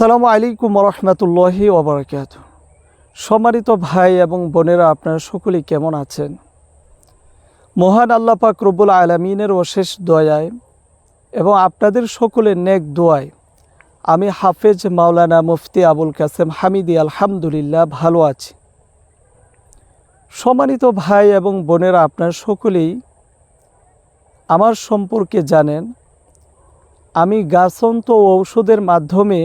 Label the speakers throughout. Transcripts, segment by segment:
Speaker 1: আসসালামু আলাইকুম রহমতুল্লাহি ওবরাকাত। সম্মানিত ভাই এবং বোনেরা, আপনারা সকলেই কেমন আছেন? মহান আল্লাহ পাক রব্বুল আলমিনের অশেষ দয়ায় এবং আপনাদের সকলের নেক দোয়ায় আমি হাফেজ মাওলানা মুফতি আবুল কাসেম হামিদি, আলহামদুলিল্লাহ, ভালো আছি। সম্মানিত ভাই এবং বোনেরা, আপনারা সকলেই আমার সম্পর্কে জানেন, আমি গাছন্ত ঔষধের মাধ্যমে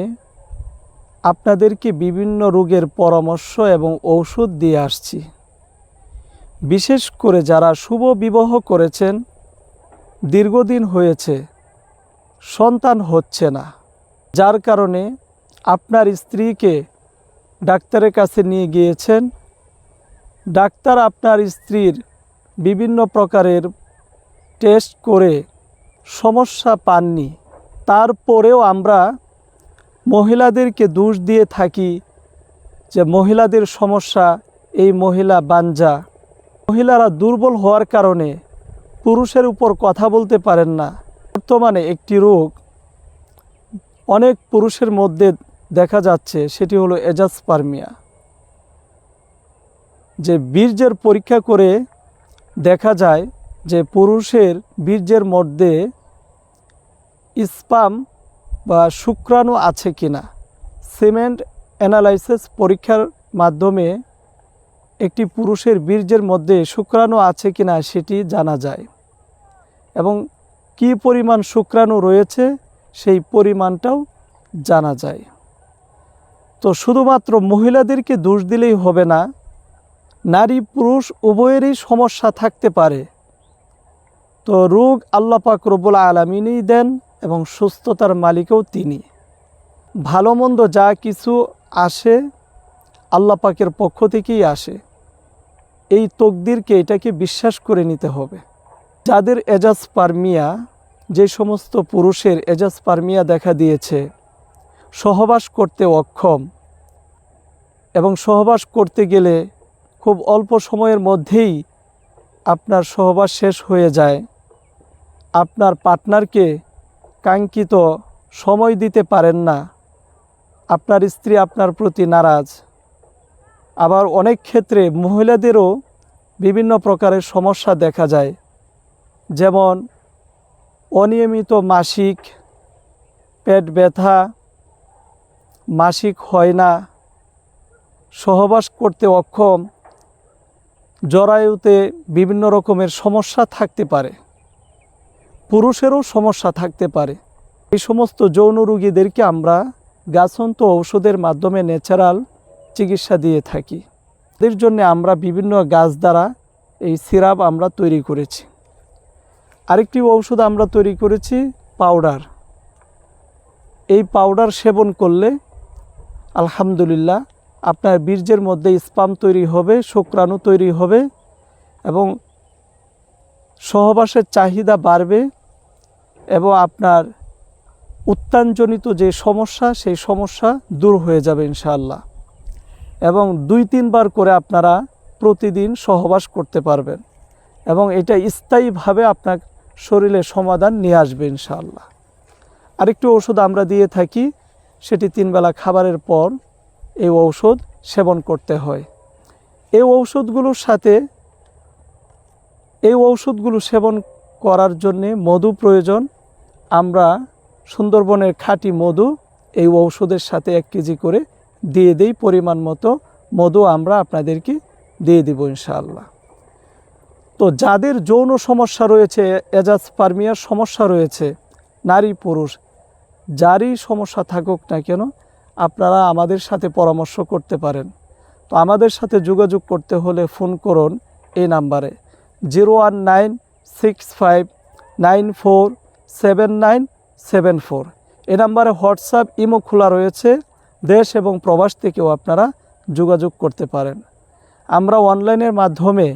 Speaker 1: আপনাদেরকে বিভিন্ন রোগের পরামর্শ এবং ঔষধ দিয়ে আসছি। বিশেষ করে যারা শুভ বিবাহ করেছেন, দীর্ঘদিন হয়েছে, সন্তান হচ্ছে না। যার কারণে আপনার স্ত্রীকে ডাক্তারের কাছে নিয়ে গিয়েছেন। ডাক্তার আপনার স্ত্রীর বিভিন্ন প্রকারের টেস্ট করে সমস্যা পাননি। তারপরেও আমরা মহিলাদেরকে দোষ দিয়ে থাকি যে মহিলাদের সমস্যা এই মহিলা বাঞ্জা। মহিলারা দুর্বল হওয়ার কারণে পুরুষের উপর কথা বলতে পারেন না। বর্তমানে একটি রোগ অনেক পুরুষের মধ্যে দেখা যাচ্ছে, সেটি হলো এজাসপার্মিয়া যে বীর্যের পরীক্ষা করে দেখা যায় যে পুরুষের বীর্যের মধ্যে স্পাম বা শুক্রাণু আছে কি না? সিমেন্ট অ্যানালাইসিস পরীক্ষার মাধ্যমে একটি পুরুষের বীর্যের মধ্যে শুক্রাণু আছে কি না সেটি জানা যায়। এবং কি পরিমাণ শুক্রাণু রয়েছে সেই পরিমাণটাও জানা যায়। তো শুধুমাত্র মহিলাদেরকে দোষ দিলেই হবে না, নারী পুরুষ উভয়েরই সমস্যা থাকতে পারে। তো রোগ আল্লাপাক রব্বুল আলমিনই দেন এবং সুস্থতার মালিকও তিনি। ভালো মন্দ যা কিছু আসে, আল্লাহ পাকের পক্ষ থেকেই আসে। এই তকদিরকে এটাকে বিশ্বাস করে নিতে হবে। যাদের এজাজ পারমিয়া যে সমস্ত পুরুষের এজাজ পারমিয়া দেখা দিয়েছে, সহবাস করতে অক্ষম এবং সহবাস করতে গেলে খুব অল্প সময়ের মধ্যেই আপনার সহবাস শেষ হয়ে যায়। আপনার পার্টনারকে কাঙ্ক্ষিত সময় দিতে পারেন না। আপনার স্ত্রী আপনার প্রতি নারাজ। আবার অনেক ক্ষেত্রে মহিলাদেরও বিভিন্ন প্রকারের সমস্যা দেখা যায়। যেমন অনিয়মিত মাসিক পেট ব্যথা, মাসিক হয় না, সহবাস করতে অক্ষম, জরায়ুতে বিভিন্ন রকমের সমস্যা থাকতে পারে। পুরুষেরও সমস্যা থাকতে পারে। এই সমস্ত যৌন রোগীদেরকে আমরা গাছন্ত ঔষধের মাধ্যমে ন্যাচারাল চিকিৎসা দিয়ে থাকি। এদের জন্য আমরা বিভিন্ন গাছ দ্বারা এই সিরাপ আমরা তৈরি করেছি। আরেকটি ঔষধ আমরা তৈরি করেছি, পাউডার। এই পাউডার সেবন করলে আলহামদুলিল্লাহ আপনার বীর্যের মধ্যে স্পাম তৈরি হবে, শুক্রাণু তৈরি হবে এবং সহবাসের চাহিদা বাড়বে এবং আপনার উত্তানজনিত যে সমস্যা, সেই সমস্যা দূর হয়ে যাবে ইনশাআল্লাহ। এবং দুই তিনবার করে আপনারা প্রতিদিন সহবাস করতে পারবেন এবং এটা স্থায়ীভাবে আপনার শরীরে সমাধান নিয়ে আসবে ইনশাআল্লাহ। আরেকটি ওষুধ আমরা দিয়ে থাকি, সেটি তিনবেলা খাবারের পর এই ঔষধ সেবন করতে হয়। এই ঔষধগুলোর সাথে এই ঔষধগুলো সেবন করার জন্যে মধু প্রয়োজন। আমরা সুন্দরবনের খাঁটি মধু এই ঔষধের সাথে এক কেজি করে দিয়ে দেই পরিমাণ মতো। মধু আমরা আপনাদেরকে দিয়ে দেব ইনশাআল্লাহ। তো যাদের যৌন সমস্যা রয়েছে এজাজ পারমিয়ার সমস্যা রয়েছে, নারী পুরুষ, যারই সমস্যা থাকুক না কেন, আপনারা আমাদের সাথে পরামর্শ করতে পারেন। তো আমাদের সাথে যোগাযোগ করতে হলে ফোন করুন এই নাম্বারে। Zero one nine six five nine four seven nine seven four. এ নাম্বারে হোয়াটসঅ্যাপ, ইমো খোলা রয়েছে। দেশ এবং প্রবাস থেকেও আপনারা যোগাযোগ করতে পারেন। আমরা অনলাইনের মাধ্যমে,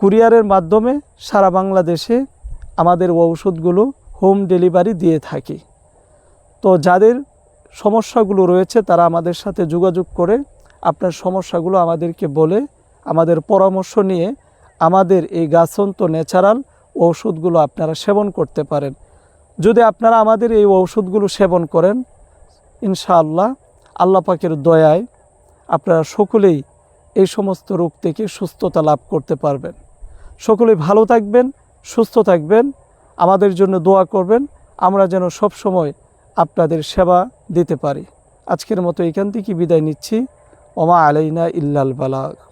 Speaker 1: কুরিয়ারের মাধ্যমে সারা বাংলাদেশে আমাদের ঔষধগুলো হোম ডেলিভারি দিয়ে থাকি। তো যাদের সমস্যাগুলো রয়েছে, তারা আমাদের সাথে যোগাযোগ করে আপনার সমস্যাগুলো আমাদেরকে বলে, আমাদের পরামর্শ নিয়ে আমাদের এই গাছন্ত ন্যাচারাল ঔষধগুলো আপনারা সেবন করতে পারেন। যদি আপনারা আমাদের এই ঔষধগুলো সেবন করেন, ইনশাআল্লাহ আল্লাহ পাকের দয়ায় আপনারা সকলেই এই সমস্ত রোগ থেকে সুস্থতা লাভ করতে পারবেন। সকলেই ভালো থাকবেন, সুস্থ থাকবেন, আমাদের জন্য দোয়া করবেন, আমরা যেন সব সময় আপনাদের সেবা দিতে পারি। আজকের মতো এখান থেকে বিদায় নিচ্ছি। ওমা আলাইনা ইল্লাল বালাগ।